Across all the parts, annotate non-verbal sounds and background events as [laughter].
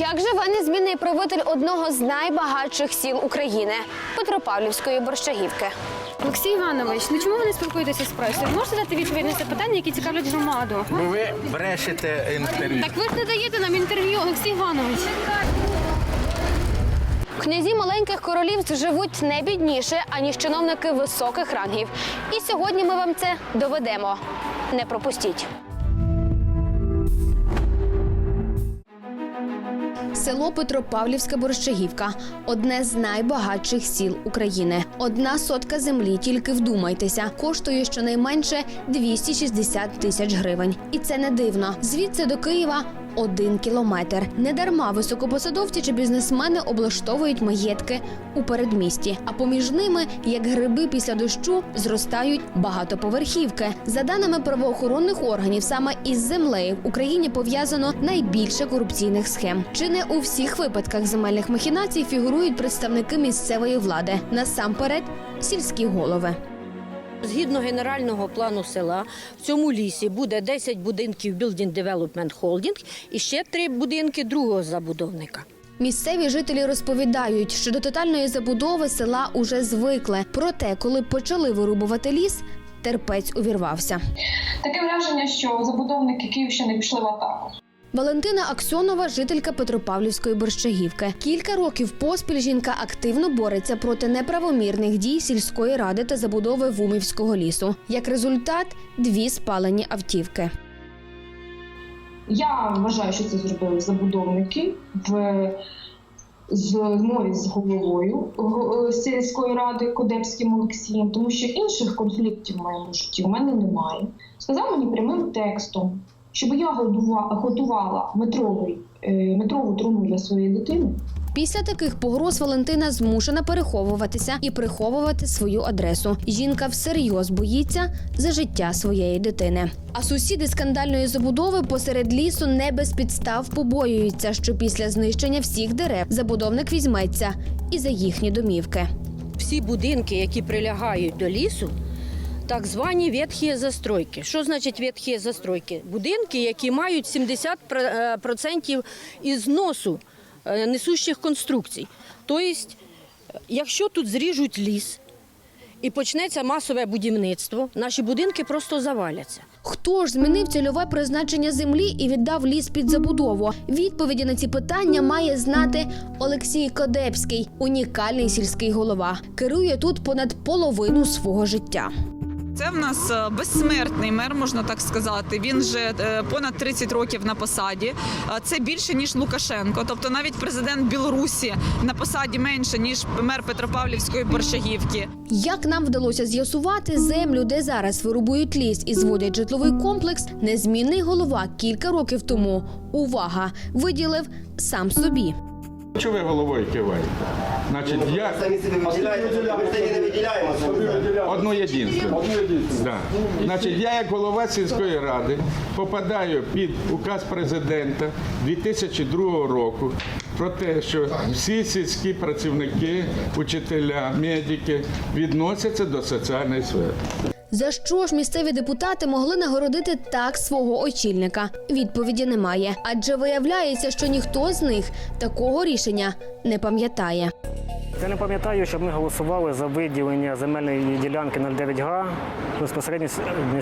Як живе незмінний правитель одного з найбагатших сіл України Петропавлівської Борщагівки? Олексій Іванович, ну чому ви не спілкуєтеся з пресою? Можете дати відповідь на запитання, які цікавлять громаду? Бо ви брешете інтерв'ю. Так ви ж не даєте нам інтерв'ю, Олексій Іванович. Князі маленьких королівств живуть не бідніше, аніж чиновники високих рангів. І сьогодні ми вам це доведемо. Не пропустіть. Село Петропавлівська Борщагівка одне з найбагатших сіл України. Одна сотка землі, тільки вдумайтеся, коштує щонайменше 260 тисяч гривень. І це не дивно. Звідси до Києва один кілометр. Недарма високопосадовці чи бізнесмени облаштовують маєтки у передмісті. А поміж ними, як гриби після дощу, зростають багатоповерхівки. За даними правоохоронних органів, саме із землею в Україні пов'язано найбільше корупційних схем. Чи не у всіх випадках земельних махінацій фігурують представники місцевої влади, насамперед сільські голови. Згідно генерального плану села, в цьому лісі буде 10 будинків Building Development Holding і ще три будинки другого забудовника. Місцеві жителі розповідають, що до тотальної забудови села уже звикли. Проте, коли почали вирубувати ліс, терпець увірвався. Таке враження, що забудовники Київщини пішли в атаку. Валентина Аксьонова, жителька Петропавлівської Борщагівки. Кілька років поспіль жінка активно бореться проти неправомірних дій сільської ради та забудови Вумівського лісу. Як результат, дві спалені автівки. Я вважаю, що це зробили забудовники в змові з головою сільської ради Кодепським Олексієм, тому що інших конфліктів в моєму житті в мене немає. Сказав мені прямим текстом, щоб я готувала метровий, е, метрову труну для своєї дитини. Після таких погроз Валентина змушена переховуватися і приховувати свою адресу. Жінка всерйоз боїться за життя своєї дитини. А сусіди скандальної забудови посеред лісу не без підстав побоюються, що після знищення всіх дерев забудовник візьметься і за їхні домівки. Всі будинки, які прилягають до лісу, так звані ветхі застройки. Що значить ветхі застройки? Будинки, які мають 70% із зносу е, несущих конструкцій. Тобто, е, якщо тут зріжуть ліс і почнеться масове будівництво, наші будинки просто заваляться. Хто ж змінив цільове призначення землі і віддав ліс під забудову? Відповіді на ці питання має знати Олексій Кодепський, унікальний сільський голова. Керує тут понад половину свого життя. Це в нас е, безсмертний мер, можна так сказати. Він вже е, понад 30 років на посаді. Е, Це більше ніж Лукашенко. Тобто навіть президент Білорусі на посаді менше ніж мер Петропавлівської Борщагівки. Як нам вдалося з'ясувати землю, де зараз вирубують ліс і зводять житловий комплекс, незмінний голова кілька років тому увага виділив сам собі. Що ви головою киваєте? Значить, я Самі собі виділяєте, ми ж тоді не виділяємо самі. одно єдинство. Да. Значить, я як голова сільської ради попадаю під указ президента 2002 року про те, що всі сільські працівники, учителя, медики відносяться до соціальної сфери. За що ж місцеві депутати могли нагородити так свого очільника? Відповіді немає, адже виявляється, що ніхто з них такого рішення не пам'ятає. Я не пам'ятаю, щоб ми голосували за виділення земельної ділянки 09 га безпосередньо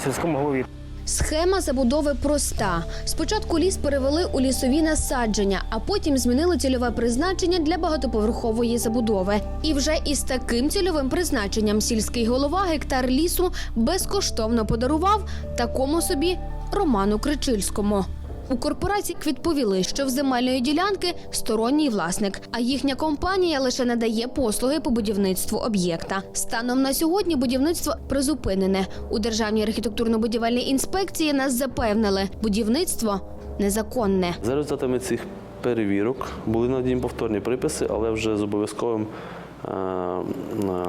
сільському голові. Схема забудови проста. Спочатку ліс перевели у лісові насадження, а потім змінили цільове призначення для багатоповерхової забудови. І вже із таким цільовим призначенням сільський голова гектар лісу безкоштовно подарував такому собі Роману Кричильському. У корпорації відповіли, що в земельної ділянки сторонній власник, а їхня компанія лише надає послуги по будівництву об'єкта. Станом на сьогодні будівництво призупинене. У Державній архітектурно-будівельній інспекції нас запевнили, будівництво незаконне. За результатами цих перевірок були надані повторні приписи, але вже з обов'язковим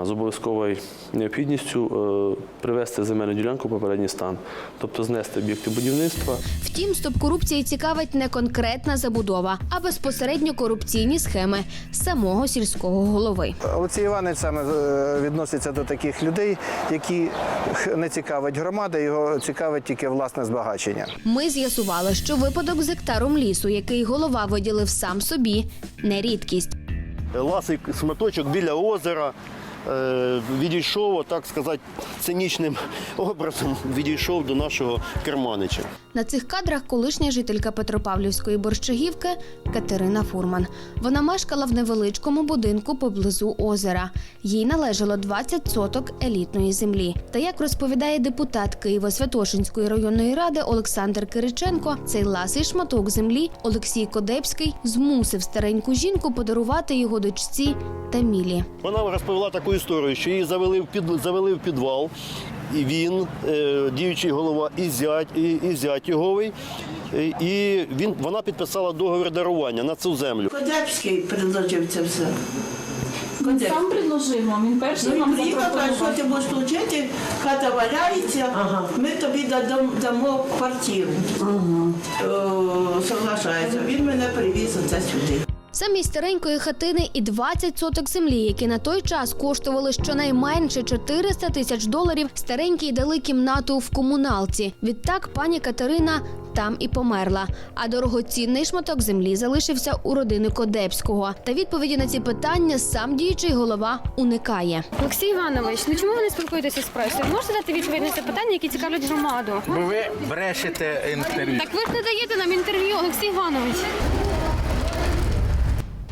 з обов'язковою необхідністю е, привести земельну ділянку в попередній стан, тобто знести об'єкти будівництва. Втім, стоп корупції цікавить не конкретна забудова, а безпосередньо корупційні схеми самого сільського голови. Олексій Іванович саме е, відноситься до таких людей, які не цікавить громада, його цікавить тільки власне збагачення. Ми з'ясували, що випадок з гектаром лісу, який голова виділив сам собі, не рідкість. Ласий шматочок біля озера. Е, Відійшов, так сказати, цинічним [laughs] образом відійшов до нашого керманича. На цих кадрах колишня жителька Петропавлівської борщагівки Катерина Фурман. Вона мешкала в невеличкому будинку поблизу озера. Їй належало 20 соток елітної землі. Та як розповідає депутат Києво-Святошинської районної ради Олександр Кириченко, цей ласий шматок землі Олексій Кодепський змусив стареньку жінку подарувати його дочці Тамілі. Вона розповіла таку історію, що її завели в під завели в підвал, і він, е, діючий голова, і зять, і, і зять йоговий. е, І він вона підписала договір дарування на цю землю. Кодепський предложив це все. Кодепський. Сам предложив вам, він перший Ну, вам приїхав, каже, що ти будеш тут жити, хата валяється, ми тобі дадам, дамо квартиру. О, соглашається. Він мене привіз оце сюди. Замість старенької хатини і 20 соток землі, які на той час коштували щонайменше 400 тисяч доларів, старенькій дали кімнату в комуналці. Відтак пані Катерина там і померла. А дорогоцінний шматок землі залишився у родини Кодепського. Та відповіді на ці питання сам діючий голова уникає. Олексій Іванович, ну чому ви не спілкуєтеся з пресою? Можете дати відповідь на це питання, які цікавлять громаду? Бо ви брешете інтерв'ю. Так ви ж не даєте нам інтерв'ю, Олексій Іванович.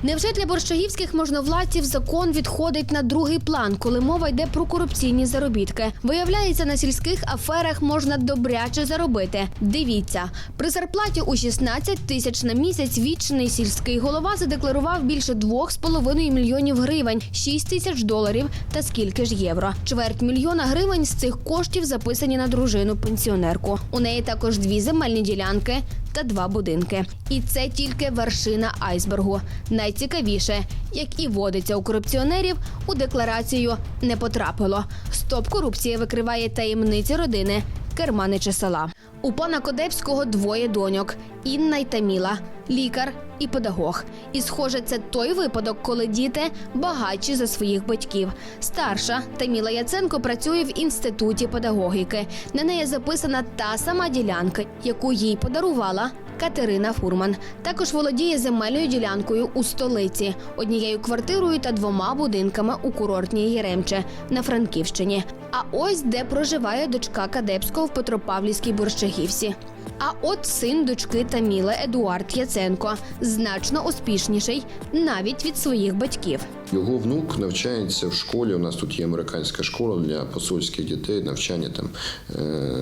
Невже для борщагівських можновладців закон відходить на другий план, коли мова йде про корупційні заробітки? Виявляється, на сільських аферах можна добряче заробити. Дивіться, при зарплаті у 16 тисяч на місяць вічний сільський голова задекларував більше 2,5 мільйонів гривень, 6 тисяч доларів та скільки ж євро. Чверть мільйона гривень з цих коштів записані на дружину пенсіонерку. У неї також дві земельні ділянки та два будинки. І це тільки вершина айсбергу. Найцікавіше, як і водиться у корупціонерів, у декларацію не потрапило. Стоп корупція викриває таємниці родини керманича села. У пана Кодепського двоє доньок Інна й Таміла, лікар і педагог. І схоже, це той випадок, коли діти багатші за своїх батьків. Старша Таміла Яценко працює в інституті педагогіки. На неї записана та сама ділянка, яку їй подарувала Катерина Фурман. Також володіє земельною ділянкою у столиці, однією квартирою та двома будинками у курортній Єремче на Франківщині. А ось де проживає дочка Кадепського в Петропавлівській Борщагівці. А от син дочки Таміли Едуард Яценко значно успішніший навіть від своїх батьків. Його внук навчається в школі. У нас тут є американська школа для посольських дітей. Навчання там е,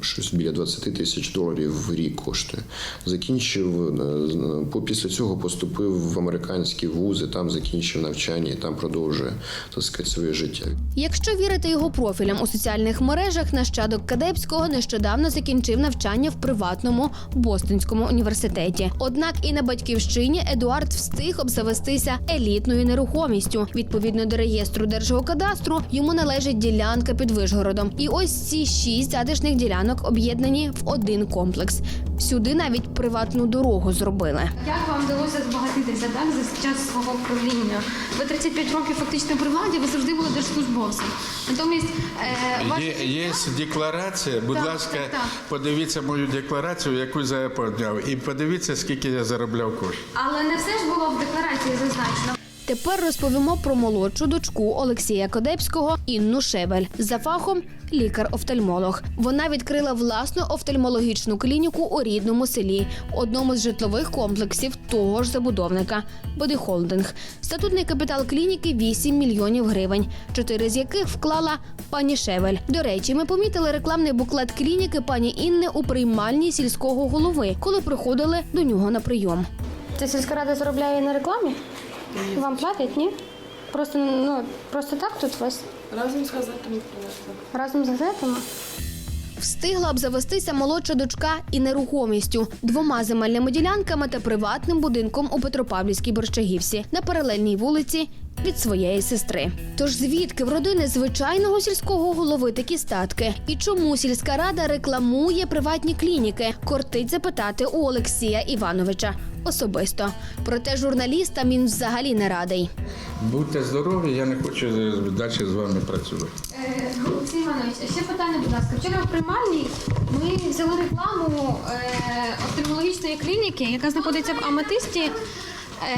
щось біля 20 тисяч доларів в рік коштує. Закінчив е, по після цього поступив в американські вузи, там закінчив навчання і там продовжує так сказати, своє життя. Якщо вірити його профілям у соціальних мережах, нащадок Кадепського нещодавно закінчив навчання в приватному Бостонському університеті. Однак і на батьківщині Едуард встиг обзавестися елітною нерухомістю. Відповідно до реєстру Держгеокадастру, йому належить ділянка під Вишгородом. І ось ці шість затишних ділянок об'єднані в один комплекс. Сюди навіть приватну дорогу зробили. Як вам вдалося збагатитися так за час свого правління? Ви 35 років фактично при владі, ви завжди були держслужбовцем. Натомість е, ваш... Є, є декларація. Будь Так, ласка, так, так. подивіться мою декларацію, яку я подняв, і подивіться, скільки я заробляв коштів. Але не все ж було в декларації зазначено. Тепер розповімо про молодшу дочку Олексія Кодепського Інну Шевель. За фахом лікар-офтальмолог. Вона відкрила власну офтальмологічну клініку у рідному селі, одному з житлових комплексів того ж забудовника Бодихолдинг. Статутний капітал клініки 8 мільйонів гривень, чотири з яких вклала пані Шевель. До речі, ми помітили рекламний буклет клініки пані Інни у приймальні сільського голови, коли приходили до нього на прийом. Це сільська рада заробляє на рекламі? Вам платять, ні? Просто ну просто так тут вас? Разом з газетами принесли. Разом з газетами? Встигла обзавестися молодша дочка і нерухомістю, двома земельними ділянками та приватним будинком у Петропавлівській Борщагівці на паралельній вулиці від своєї сестри. Тож звідки в родини звичайного сільського голови такі статки? І чому сільська рада рекламує приватні клініки? Кортить запитати у Олексія Івановича особисто. Проте журналістам він взагалі не радий. Будьте здорові, я не хочу далі з вами працювати. Е, Олексій Іванович, ще питання, будь ласка. Вчора в приймальні ми взяли рекламу е, офтальмологічної клініки, яка знаходиться в Аметисті,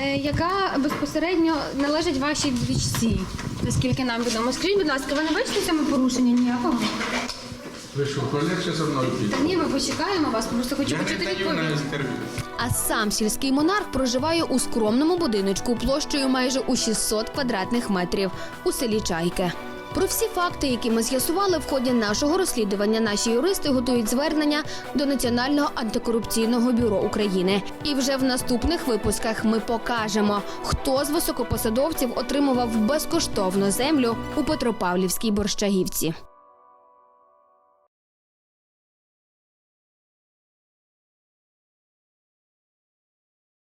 е, яка безпосередньо належить вашій дочці, наскільки нам відомо. Скажіть, будь ласка, ви не бачите цьому порушення ніякого? Ви що, полегше за мною Та ні, ми почекаємо вас, просто хочу почути відповідь. інтерв'ю. А сам сільський монарх проживає у скромному будиночку площею майже у 600 квадратних метрів у селі Чайке. Про всі факти, які ми з'ясували в ході нашого розслідування, наші юристи готують звернення до Національного антикорупційного бюро України. І вже в наступних випусках ми покажемо, хто з високопосадовців отримував безкоштовну землю у Петропавлівській Борщагівці.